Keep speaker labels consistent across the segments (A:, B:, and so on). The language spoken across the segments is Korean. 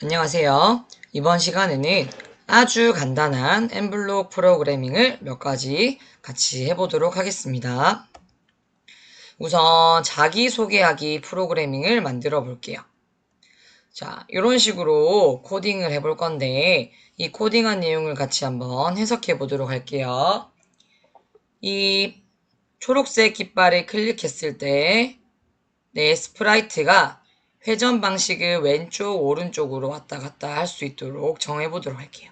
A: 안녕하세요. 이번 시간에는 아주 간단한 엠블록 프로그래밍을 몇 가지 같이 해보도록 하겠습니다. 우선 자기소개하기 프로그래밍을 만들어 볼게요. 자, 이런 식으로 코딩을 해볼 건데, 이 코딩한 내용을 같이 한번 해석해 보도록 할게요. 이 초록색 깃발을 클릭했을 때, 내 스프라이트가 회전 방식을 왼쪽, 오른쪽으로 왔다 갔다 할 수 있도록 정해보도록 할게요.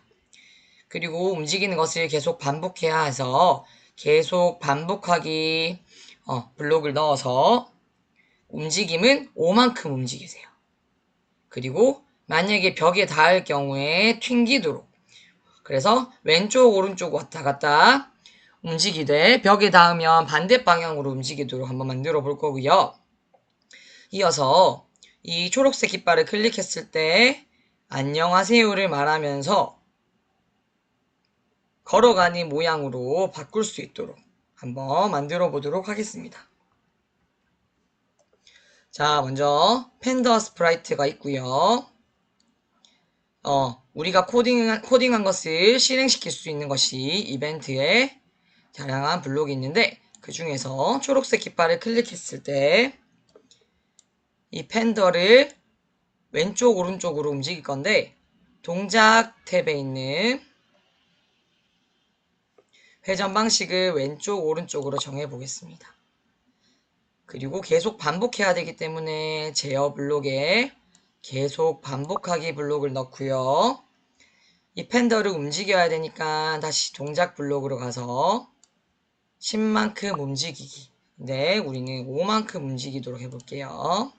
A: 그리고 움직이는 것을 계속 반복해야 해서 계속 반복하기 어, 블록을 넣어서 움직임은 5만큼 움직이세요. 그리고 만약에 벽에 닿을 경우에 튕기도록 그래서 왼쪽 오른쪽 왔다 갔다 움직이되 벽에 닿으면 반대 방향으로 움직이도록 한번 만들어 볼 거고요. 이어서 이 초록색 깃발을 클릭했을 때 안녕하세요를 말하면서 걸어가는 모양으로 바꿀 수 있도록 한번 만들어 보도록 하겠습니다. 자, 먼저 팬더 스프라이트가 있고요. 어, 우리가 코딩한, 코딩한 것을 실행시킬 수 있는 것이 이벤트에 다양한 블록이 있는데 그 중에서 초록색 깃발을 클릭했을 때 이 팬더를 왼쪽 오른쪽으로 움직일 건데 동작 탭에 있는 회전 방식을 왼쪽 오른쪽으로 정해 보겠습니다. 그리고 계속 반복해야 되기 때문에 제어 블록에 계속 반복하기 블록을 넣고요. 이 팬더를 움직여야 되니까 다시 동작 블록으로 가서 10만큼 움직이기. 네, 우리는 5만큼 움직이도록 해볼게요.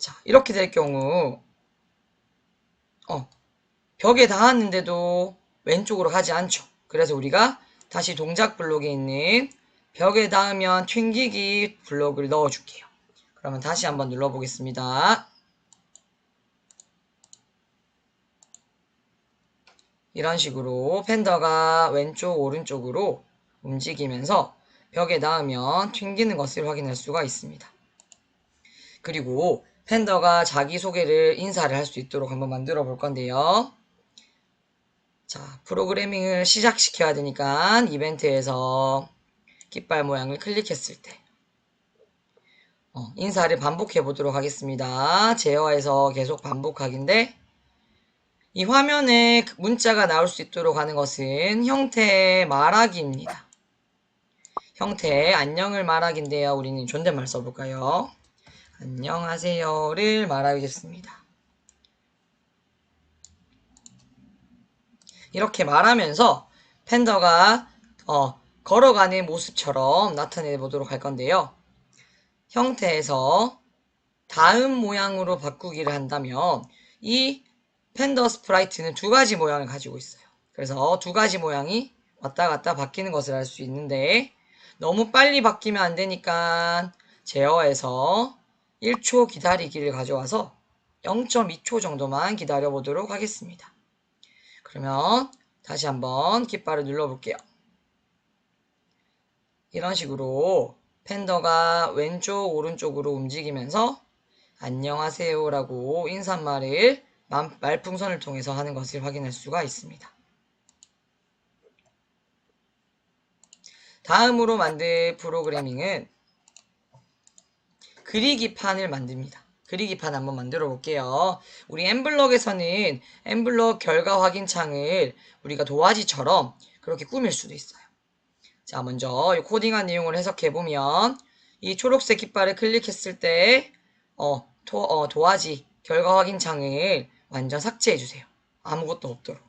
A: 자, 이렇게 될 경우, 어, 벽에 닿았는데도 왼쪽으로 가지 않죠. 그래서 우리가 다시 동작 블록에 있는 벽에 닿으면 튕기기 블록을 넣어줄게요. 그러면 다시 한번 눌러보겠습니다. 이런 식으로 팬더가 왼쪽 오른쪽으로 움직이면서 벽에 닿으면 튕기는 것을 확인할 수가 있습니다. 그리고 팬더가 자기소개를 인사를 할 수 있도록 한번 만들어 볼 건데요. 자, 프로그래밍을 시작시켜야 되니까 이벤트에서 깃발 모양을 클릭했을 때 어, 인사를 반복해 보도록 하겠습니다. 제어해서 계속 반복하기인데 이 화면에 문자가 나올 수 있도록 하는 것은 형태의 말하기입니다. 형태의 안녕을 말하기인데요. 우리는 존댓말 써볼까요? 안녕하세요를 말하겠습니다. 이렇게 말하면서 팬더가 어, 걸어가는 모습처럼 나타내 보도록 할 건데요. 형태에서 다음 모양으로 바꾸기를 한다면 이 팬더 스프라이트는 두 가지 모양을 가지고 있어요. 그래서 두 가지 모양이 왔다 갔다 바뀌는 것을 알 수 있는데 너무 빨리 바뀌면 안 되니까 제어해서 1초 기다리기를 가져와서 0.2초 정도만 기다려 보도록 하겠습니다. 그러면 다시 한번 깃발을 눌러 볼게요. 이런 식으로 팬더가 왼쪽 오른쪽으로 움직이면서 안녕하세요 라고 인사말을 말풍선을 통해서 하는 것을 확인할 수가 있습니다. 다음으로 만들 프로그래밍은 그리기판을 만듭니다. 그리기판 한번 만들어 볼게요. 우리 엠블럭에서는 엠블럭 결과 확인 창을 우리가 도화지처럼 그렇게 꾸밀 수도 있어요. 자, 먼저 이 코딩한 내용을 해석해 보면 이 초록색 깃발을 클릭했을 때 어, 도, 어, 도화지 결과 확인 창을 완전 삭제해 주세요. 아무것도 없도록.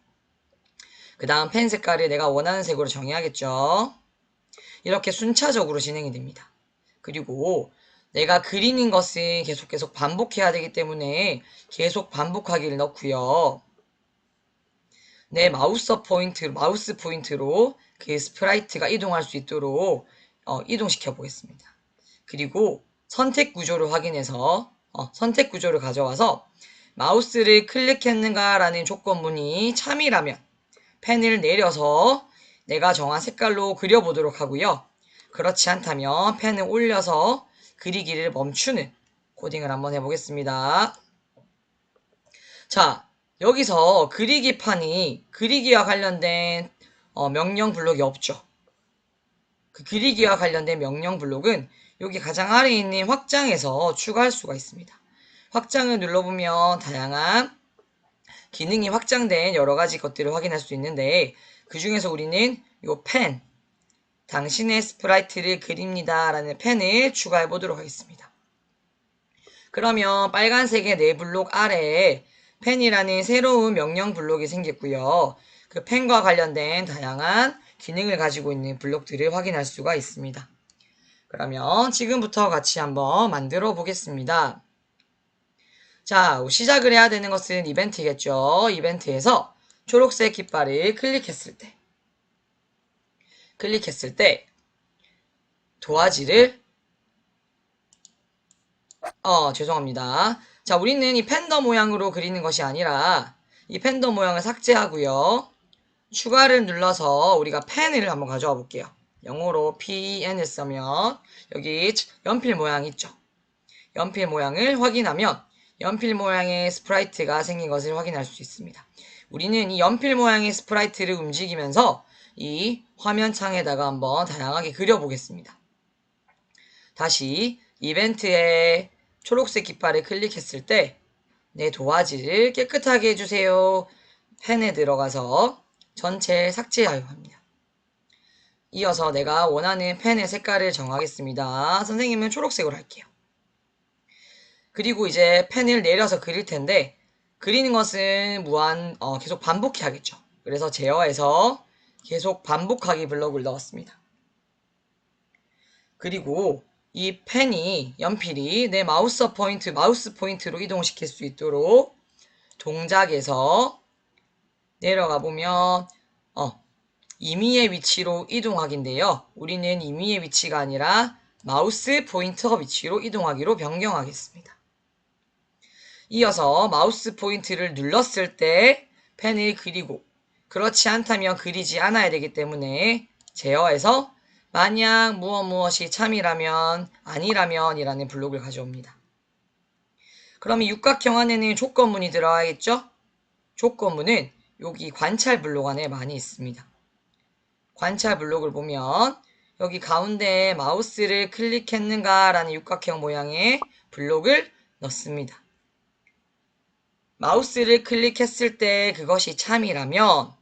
A: 그 다음 펜 색깔을 내가 원하는 색으로 정해야겠죠. 이렇게 순차적으로 진행이 됩니다. 그리고 내가 그리는 것은 계속 계속 반복해야 되기 때문에 계속 반복하기를 넣고요. 내 마우스 포인트, 마우스 포인트로 그 스프라이트가 이동할 수 있도록 어, 이동시켜 보겠습니다. 그리고 선택 구조를 확인해서 어, 선택 구조를 가져와서 마우스를 클릭했는가라는 조건문이 참이라면 펜을 내려서 내가 정한 색깔로 그려보도록 하고요. 그렇지 않다면 펜을 올려서 그리기를 멈추는 코딩을 한번 해보겠습니다. 자, 여기서 그리기판이 그리기와 관련된 어, 명령 블록이 없죠. 그 그리기와 관련된 명령 블록은 여기 가장 아래에 있는 확장에서 추가할 수가 있습니다. 확장을 눌러보면 다양한 기능이 확장된 여러 가지 것들을 확인할 수 있는데 그 중에서 우리는 이 펜, 당신의 스프라이트를 그립니다 라는 펜을 추가해 보도록 하겠습니다. 그러면 빨간색의 네 블록 아래에 펜이라는 새로운 명령 블록이 생겼고요. 그 펜과 관련된 다양한 기능을 가지고 있는 블록들을 확인할 수가 있습니다. 그러면 지금부터 같이 한번 만들어 보겠습니다. 자, 시작을 해야 되는 것은 이벤트겠죠. 이벤트에서 초록색 깃발을 클릭했을 때 클릭했을 때 도화지를 어, 죄송합니다. 자, 우리는 이 팬더 모양으로 그리는 것이 아니라 이 팬더 모양을 삭제하고요. 추가를 눌러서 우리가 펜을 한번 가져와 볼게요. 영어로 pen을 쓰면 여기 연필 모양 있죠. 연필 모양을 확인하면 연필 모양의 스프라이트가 생긴 것을 확인할 수 있습니다. 우리는 이 연필 모양의 스프라이트를 움직이면서 이 화면 창에다가 한번 다양하게 그려보겠습니다. 다시 이벤트에 초록색 깃발을 클릭했을 때 내 도화지를 깨끗하게 해주세요. 펜에 들어가서 전체 삭제하여 합니다. 이어서 내가 원하는 펜의 색깔을 정하겠습니다. 선생님은 초록색으로 할게요. 그리고 이제 펜을 내려서 그릴 텐데 그리는 것은 무한 어, 계속 반복해야겠죠. 그래서 제어해서 계속 반복하기 블록을 넣었습니다. 그리고 이 펜이 연필이 내 마우스 포인트 마우스 포인트로 이동시킬 수 있도록 동작에서 내려가 보면 어 임의의 위치로 이동하기인데요. 우리는 임의의 위치가 아니라 마우스 포인터 위치로 이동하기로 변경하겠습니다. 이어서 마우스 포인트를 눌렀을 때 펜을 그리고 그렇지 않다면 그리지 않아야 되기 때문에 제어해서 만약 무엇 무엇이 참이라면 아니라면 이라는 블록을 가져옵니다. 그러면 육각형 안에는 조건문이 들어가겠죠? 조건문은 여기 관찰 블록 안에 많이 있습니다. 관찰 블록을 보면 여기 가운데 마우스를 클릭했는가 라는 육각형 모양의 블록을 넣습니다. 마우스를 클릭했을 때 그것이 참이라면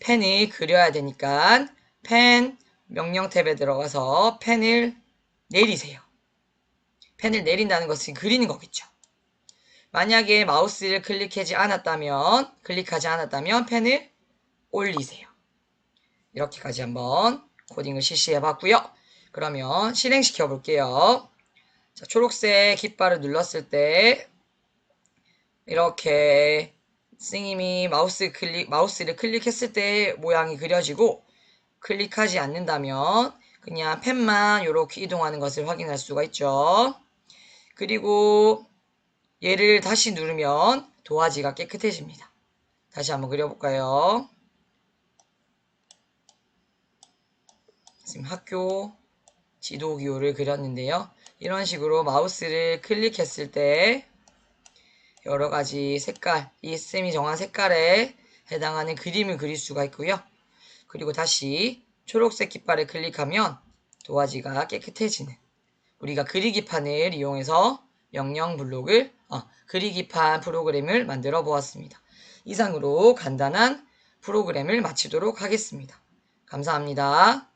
A: 펜을 그려야 되니까 펜 명령 탭에 들어가서 펜을 내리세요. 펜을 내린다는 것은 그리는 거겠죠. 만약에 마우스를 클릭하지 않았다면 클릭하지 않았다면 펜을 올리세요. 이렇게까지 한번 코딩을 실시해 봤고요. 그러면 실행시켜 볼게요. 자, 초록색 깃발을 눌렀을 때 이렇게 선생님이 마우스 클릭, 마우스를 클릭했을 때 모양이 그려지고 클릭하지 않는다면 그냥 펜만 이렇게 이동하는 것을 확인할 수가 있죠. 그리고 얘를 다시 누르면 도화지가 깨끗해집니다. 다시 한번 그려볼까요? 지금 학교 지도기호를 그렸는데요. 이런 식으로 마우스를 클릭했을 때 여러 가지 색깔, 이 쌤이 정한 색깔에 해당하는 그림을 그릴 수가 있고요. 그리고 다시 초록색 깃발을 클릭하면 도화지가 깨끗해지는 우리가 그리기판을 이용해서 명령 블록을 어, 그리기판 프로그램을 만들어 보았습니다. 이상으로 간단한 프로그램을 마치도록 하겠습니다. 감사합니다.